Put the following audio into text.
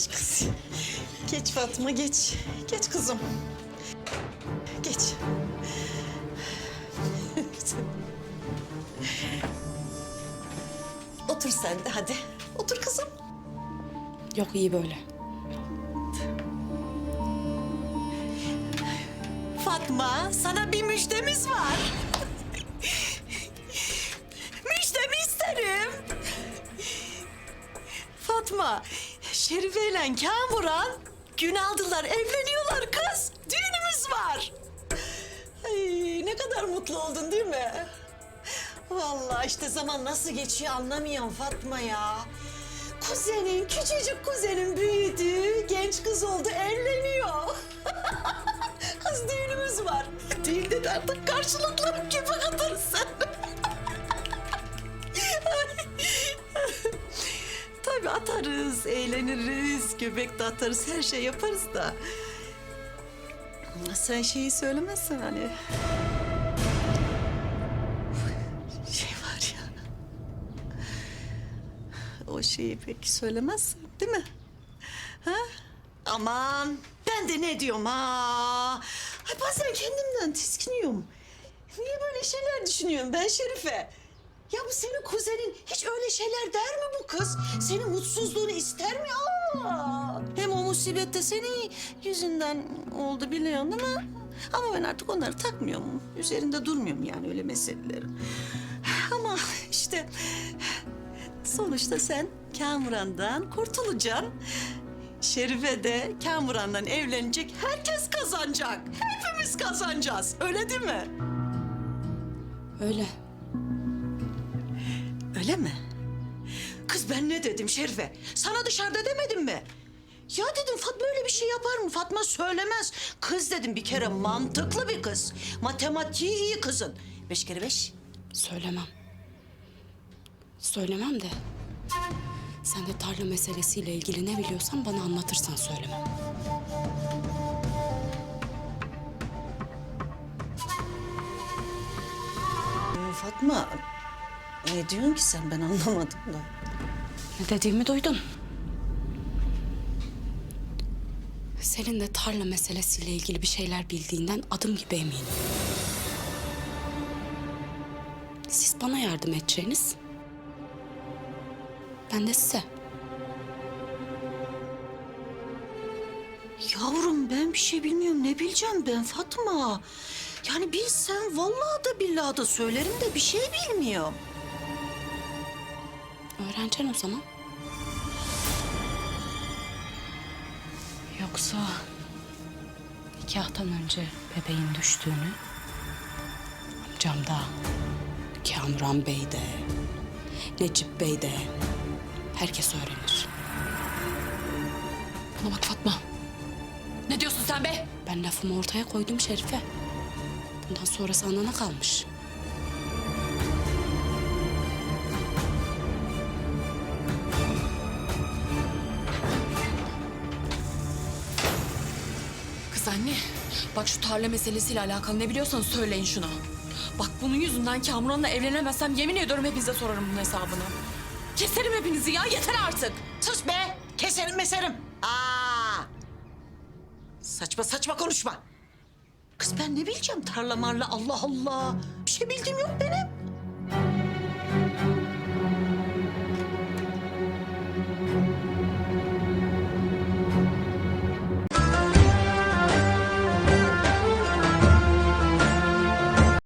Geç kız. Geç Fatma geç. Geç kızım. Geç. Otur sen de hadi. Otur kızım. Yok iyi böyle. Fatma sana bir müjdemiz var. Müjdemi isterim. Fatma, Şerife ile Kamuran gün aldılar, evleniyorlar kız. Düğünümüz var. Ay, ne kadar mutlu oldun değil mi? Vallahi işte zaman nasıl geçiyor anlamıyorum Fatma ya. Kuzenin, küçücük kuzenin büyüdü, genç kız oldu, evleniyor. Kız düğünümüz var. Düğünde de artık karşılıklı köpek Atarız, eğleniriz, göbek de atarız, her şey yaparız da. Sen şeyi söylemezsen hani... Şey var ya... O şeyi pek söylemezsin değil mi? Ha? Aman ben de ne diyorum ha? Ay bazen kendimden tiskiniyorum. Niye böyle şeyler düşünüyorum ben Şerife? Ya bu senin kuzenin hiç öyle şeyler der mi bu kız? Senin mutsuzluğunu ister mi? Aa! Hem o musibet de senin yüzünden oldu biliyorsun değil mi? Ama ben artık onları takmıyorum. Üzerinde durmuyorum yani öyle meseleleri. Ama işte sonuçta sen Kamuran'dan kurtulacaksın. Şerife de Kamuran'dan evlenecek. Herkes kazanacak. Hepimiz kazanacağız. Öyle değil mi? Öyle. Öyle mi? Kız ben ne dedim Şerife? Sana dışarıda demedim mi? Ya dedim Fatma öyle bir şey yapar mı? Fatma söylemez. Kız dedim bir kere mantıklı bir kız. Matematiği iyi kızın. Beş kere beş. Söylemem. Söylemem de. Sen de tarla meselesiyle ilgili ne biliyorsan bana anlatırsan söylemem. Ee, Fatma ne diyorsun ki sen ben anlamadım da. Ne dediğimi duydun. Senin de tarla meselesiyle ilgili bir şeyler bildiğinden adım gibi eminim. Siz bana yardım edeceğiniz. Ben de size. Yavrum ben bir şey bilmiyorum. Ne bileceğim ben Fatma? Yani bilsem vallahi da billahi da söylerim de bir şey bilmiyorum. Öğreneceksin o zaman. Yoksa nikahtan önce bebeğin düştüğünü amcam da, Kamuran Bey de, Necip Bey de herkes öğrenir. Bana bak Fatma. Ne diyorsun sen be? Ben lafımı ortaya koydum Şerife. Bundan sonrası anana kalmış. Kız anne. Bak şu tarla meselesiyle alakalı ne biliyorsanız söyleyin şuna. Bak bunun yüzünden Kamuran'la evlenemezsem yemin ediyorum hepinize sorarım bunun hesabını. Keserim hepinizi ya yeter artık. Sus be! Keserim meserim. Aa! Saçma saçma konuşma. Kız ben ne bileceğim tarla marla Allah Allah. Bir şey bildiğim yok benim.